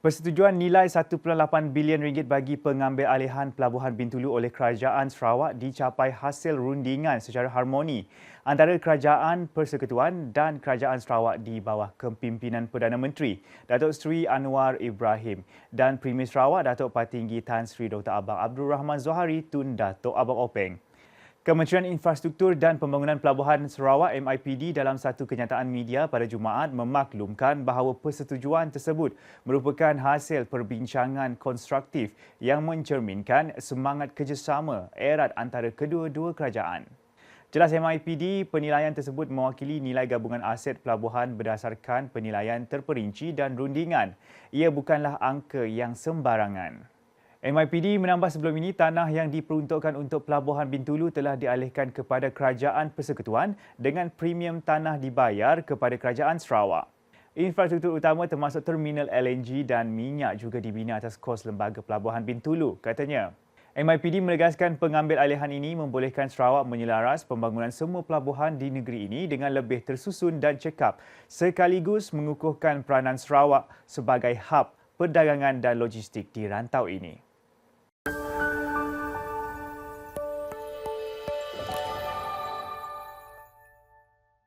Persetujuan nilai 1.8 bilion ringgit bagi pengambil alihan Pelabuhan Bintulu oleh Kerajaan Sarawak dicapai hasil rundingan secara harmoni antara Kerajaan Persekutuan dan Kerajaan Sarawak di bawah kepimpinan Perdana Menteri Datuk Seri Anwar Ibrahim dan Premier Sarawak Datuk Patinggi Tan Sri Dr. Abang Abdul Rahman Zohari Tun Datuk Abang Openg. Kementerian Infrastruktur dan Pembangunan Pelabuhan Sarawak MIPD dalam satu kenyataan media pada Jumaat memaklumkan bahawa persetujuan tersebut merupakan hasil perbincangan konstruktif yang mencerminkan semangat kerjasama erat antara kedua-dua kerajaan. Jelas MIPD, penilaian tersebut mewakili nilai gabungan aset pelabuhan berdasarkan penilaian terperinci dan rundingan. Ia bukanlah angka yang sembarangan. MIPD menambah sebelum ini tanah yang diperuntukkan untuk pelabuhan Bintulu telah dialihkan kepada Kerajaan Persekutuan dengan premium tanah dibayar kepada Kerajaan Sarawak. Infrastruktur utama termasuk terminal LNG dan minyak juga dibina atas kos Lembaga Pelabuhan Bintulu, katanya. MIPD menegaskan pengambil alihan ini membolehkan Sarawak menyelaras pembangunan semua pelabuhan di negeri ini dengan lebih tersusun dan cekap sekaligus mengukuhkan peranan Sarawak sebagai hub perdagangan dan logistik di rantau ini.